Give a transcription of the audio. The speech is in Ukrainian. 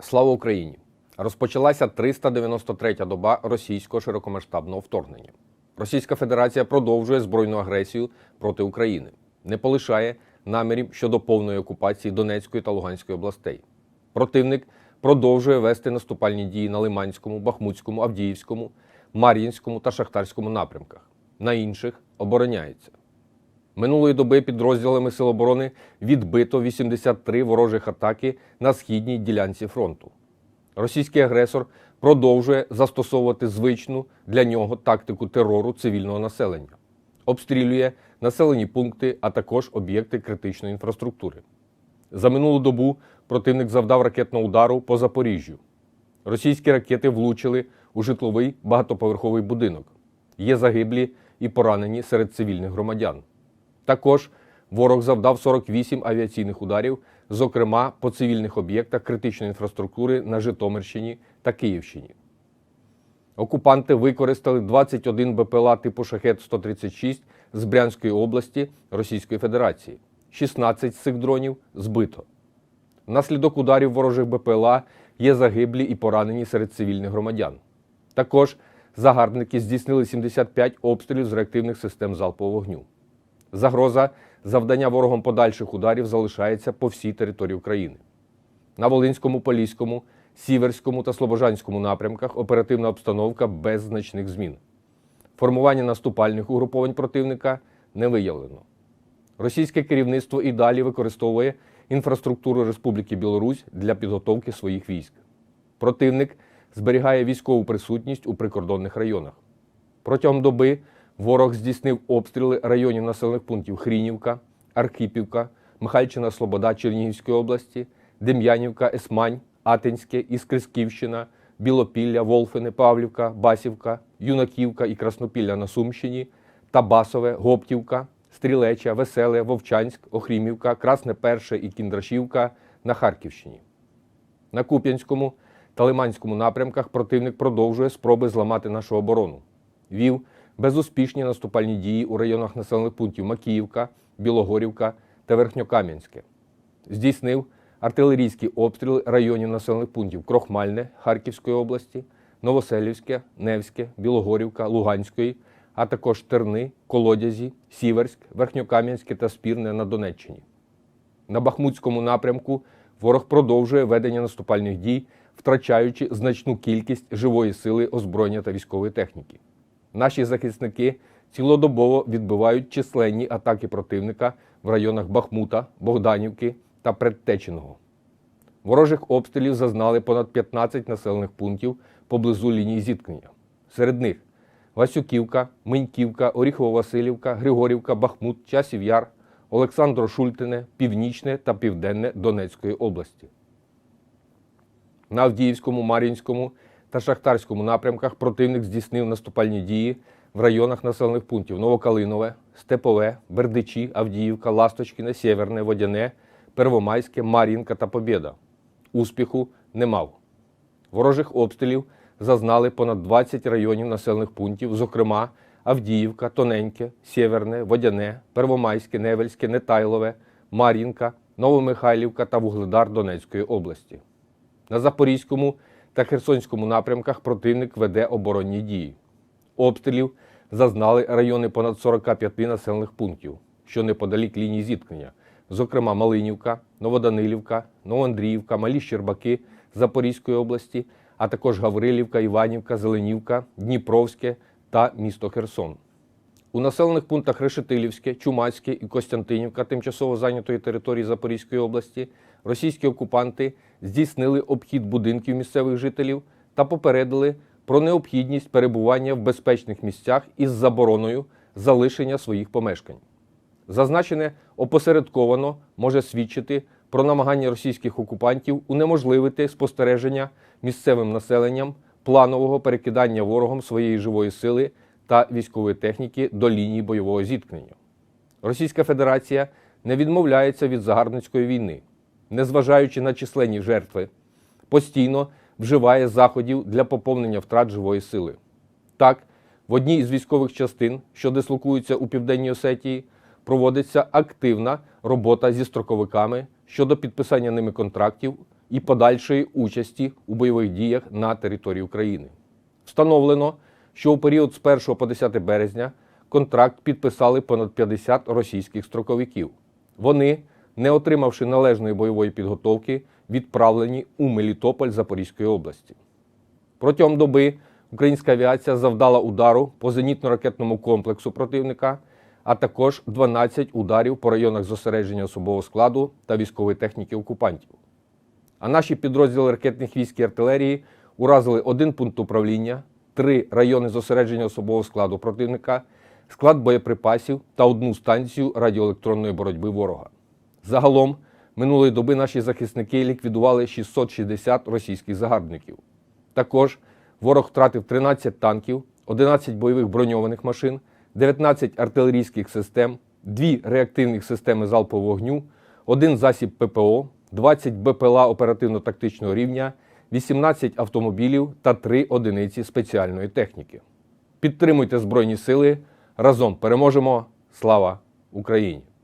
Слава Україні! Розпочалася 393-я доба російського широкомасштабного вторгнення. Російська Федерація продовжує збройну агресію проти України, не полишає намірів щодо повної окупації Донецької та Луганської областей. Противник продовжує вести наступальні дії на Лиманському, Бахмутському, Авдіївському, Мар'їнському та Шахтарському напрямках. На інших обороняється. Минулої доби підрозділами Сил оборони відбито 83 ворожих атаки на східній ділянці фронту. Російський агресор продовжує застосовувати звичну для нього тактику терору цивільного населення, обстрілює населені пункти, а також об'єкти критичної інфраструктури. За минулу добу противник завдав ракетного удару по Запоріжжю. Російські ракети влучили у житловий багатоповерховий будинок. Є загиблі і поранені серед цивільних громадян. Також ворог завдав 48 авіаційних ударів, зокрема по цивільних об'єктах критичної інфраструктури на Житомирщині та Київщині. Окупанти використали 21 БПЛА типу Шахет-136 з Брянської області Російської Федерації. 16 з цих дронів збито. Внаслідок ударів ворожих БПЛА є загиблі і поранені серед цивільних громадян. Також загарбники здійснили 75 обстрілів з реактивних систем залпового вогню. Загроза завдання ворогом подальших ударів залишається по всій території України. На Волинському, Поліському, Сіверському та Слобожанському напрямках оперативна обстановка без значних змін. Формування наступальних угруповань противника не виявлено. Російське керівництво і далі використовує інфраструктуру Республіки Білорусь для підготовки своїх військ. Противник зберігає військову присутність у прикордонних районах. Протягом доби ворог здійснив обстріли районів населених пунктів Хрінівка, Архипівка, Михайльчина Слобода Чернігівської області, Дем'янівка, Есмань, Атинське, Іскрисківщина, Білопілля, Волфине, Павлівка, Басівка, Юнаківка і Краснопілля на Сумщині, Табасове, Гоптівка, Стрілеча, Веселе, Вовчанськ, Охрімівка, Красне Перше і Кіндрашівка на Харківщині. На Куп'янському та Лиманському напрямках противник продовжує спроби зламати нашу оборону. Вів безуспішні наступальні дії у районах населених пунктів Макіївка, Білогорівка та Верхньокам'янське. Здійснив артилерійські обстріли районів населених пунктів Крохмальне Харківської області, Новоселівське, Невське, Білогорівка, Луганської, а також Терни, Колодязі, Сіверськ, Верхньокам'янське та Спірне на Донеччині. На Бахмутському напрямку ворог продовжує ведення наступальних дій, втрачаючи значну кількість живої сили, озброєння та військової техніки. Наші захисники цілодобово відбивають численні атаки противника в районах Бахмута, Богданівки та Предтеченого. Ворожих обстрілів зазнали понад 15 населених пунктів поблизу лінії зіткнення. Серед них Васюківка, Миньківка, Оріхово-Василівка, Григорівка, Бахмут, Часів Яр, Олександро Шультине, Північне та Південне Донецької області. На Авдіївському, Мар'їнському та Шахтарському напрямках противник здійснив наступальні дії в районах населених пунктів Новокалинове, Степове, Бердичі, Авдіївка, Ласточкіне, Сєверне, Водяне, Первомайське, Мар'їнка та Побєда. Успіху не мав. Ворожих обстрілів зазнали понад 20 районів населених пунктів, зокрема Авдіївка, Тоненьке, Сєверне, Водяне, Первомайське, Невельське, Нетайлове, Мар'їнка, Новомихайлівка та Вугледар Донецької області. На Запорізькому та Херсонському напрямках противник веде оборонні дії. Обстрілів зазнали райони понад 45 населених пунктів, що неподалік лінії зіткнення, зокрема Малинівка, Новоданилівка, Новоандріївка, Малі Щербаки Запорізької області, а також Гаврилівка, Іванівка, Зеленівка, Дніпровське та місто Херсон. У населених пунктах Решетилівське, Чумацьке і Костянтинівка тимчасово зайнятої території Запорізької області російські окупанти здійснили обхід будинків місцевих жителів та попередили про необхідність перебування в безпечних місцях із забороною залишення своїх помешкань. Зазначене опосередковано може свідчити про намагання російських окупантів унеможливити спостереження місцевим населенням планового перекидання ворогом своєї живої сили та військової техніки до лінії бойового зіткнення. Російська Федерація не відмовляється від загарбницької війни, незважаючи на численні жертви, постійно вживає заходів для поповнення втрат живої сили. Так, в одній із військових частин, що дислокуються у Південній Осетії, проводиться активна робота зі строковиками щодо підписання ними контрактів і подальшої участі у бойових діях на території України. Встановлено, що у період з 1 по 10 березня контракт підписали понад 50 російських строковиків. Вони, не отримавши належної бойової підготовки, відправлені у Мелітополь Запорізької області. Протягом доби українська авіація завдала удару по зенітно-ракетному комплексу противника, а також 12 ударів по районах зосередження особового складу та військової техніки окупантів. А наші підрозділи ракетних військ і артилерії уразили один пункт управління, три райони зосередження особового складу противника, склад боєприпасів та одну станцію радіоелектронної боротьби ворога. Загалом минулої доби наші захисники ліквідували 660 російських загарбників. Також ворог втратив 13 танків, 11 бойових броньованих машин, 19 артилерійських систем, 2 реактивних системи залпового вогню, один засіб ППО, 20 БПЛА оперативно-тактичного рівня, 18 автомобілів та 3 одиниці спеціальної техніки. Підтримуйте Збройні Сили. Разом переможемо. Слава Україні!